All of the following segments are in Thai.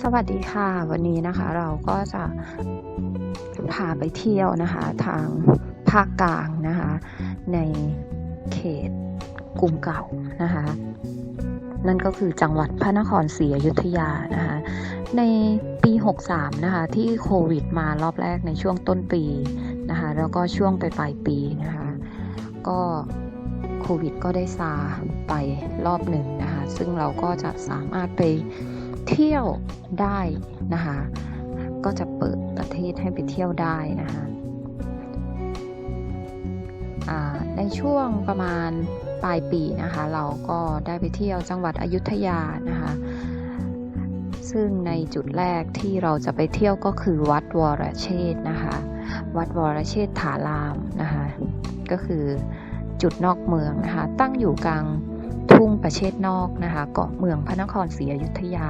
สวัสดีค่ะ วันนี้นะคะเราก็จะพาไปเที่ยวนะคะ ทางภาคกลางนะคะ ในเขตกรุงเก่านะคะ นั่นก็คือจังหวัดพระนครศรีอยุธยานะคะ ในปี 63 นะคะ ที่โควิดมารอบแรกในช่วงต้นปีนะคะ แล้วก็ช่วงปลายปีนะคะ ก็โควิดก็ได้ซาไปรอบหนึ่งนะคะ ซึ่งเราก็จะสามารถไป เที่ยวได้นะคะ ก็จะเปิดประเทศให้ไปเที่ยวได้นะคะในช่วงประมาณปลายปีนะคะ เราก็ได้ไปเที่ยวจังหวัดอยุธยานะคะ ซึ่งในจุดแรกที่เราจะไปเที่ยวก็คือวัดวรเชษฐ์นะคะ วัดวรเชษฐารามนะคะ ก็คือจุดนอกเมืองนะคะ ตั้งอยู่กลาง ทุ่งประเชษนอกนะคะเกาะเมืองพระนครศรีอยุธยา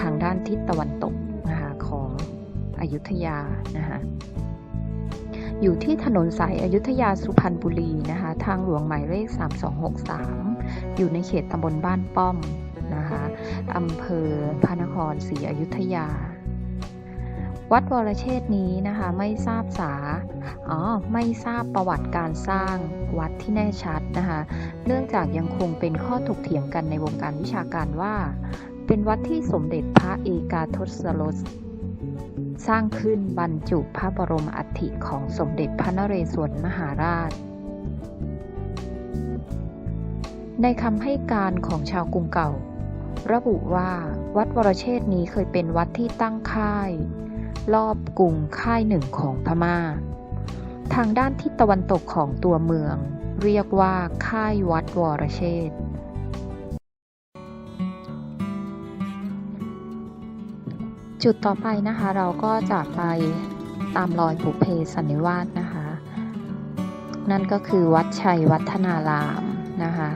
ทางด้านทิศตะวันตกนะคะของอยุธยานะคะอยู่ที่ถนนสายอยุธยาสุพรรณบุรีนะคะทางหลวงหมายเลข 3263 อยู่ในเขตตำบลบ้านป้อมนะคะอำเภอพระนครศรีอยุธยา วัดวรเชษฐ์นี้นะคะไม่ทราบสาอ๋อไม่ทราบประวัติการสร้างวัดที่แน่ชัดนะคะเนื่องจากยังคงเป็นข้อถกเถียงกันในวงการวิชาการว่า เป็นวัดที่สมเด็จพระเอกาทศรสสร้างขึ้นบรรจุพระบรมอัฐิของสมเด็จพระนเรศวรมหาราช ในคำให้การของชาวกรุงเก่า ระบุว่าวัดวรเชษฐ์นี้เคยเป็นวัดที่ตั้งค่าย รอบกรุงค่ายหนึ่งของพม่า ทางด้านทิศตะวันตกของตัวเมือง เรียกว่าค่ายวัดวรเชษจุดต่อไปนะคะเราก็จะไปตามรอยบุเพสันนิวาสนะคะ นั่นก็คือวัดชัยวัฒนารามนะคะ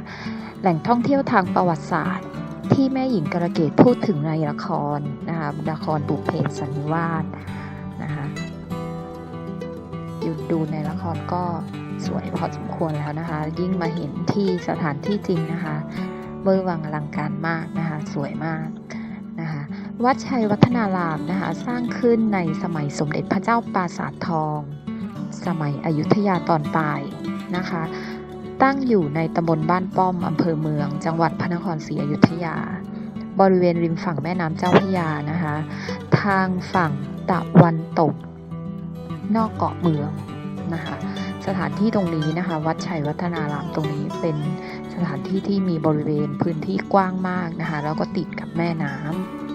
แหล่งท่องเที่ยวทางประวัติศาสตร์ ที่แม่หญิงกระเกตพูดถึงในละครนะคะละครบุพเพสันนิวาสนะคะอยู่ดูในละครก็สวยพอสมควรแล้วนะคะ ยิ่งมาเห็นที่สถานที่จริงนะคะเบอร์วังอลังการมากนะคะสวยมากนะคะวัดชัยวัฒนารามนะคะสร้างขึ้นในสมัยสมเด็จพระเจ้าปราสาททอง สมัยอยุธยาตอนปลายนะคะ ตั้งอยู่ในตำบลบ้านป้อมอำเภอเมือง จังหวัดพระนครศรีอยุธยา บริเวณริมฝั่งแม่น้ำเจ้าพระยานะคะ ทางฝั่งตะวันตก นอกเกาะเมืองนะคะ สถานที่ตรงนี้นะคะ วัดชัยวัฒนารามตรงนี้เป็นสถานที่ที่มีบริเวณพื้นที่กว้างมากนะคะ แล้วก็ติดกับแม่น้ำ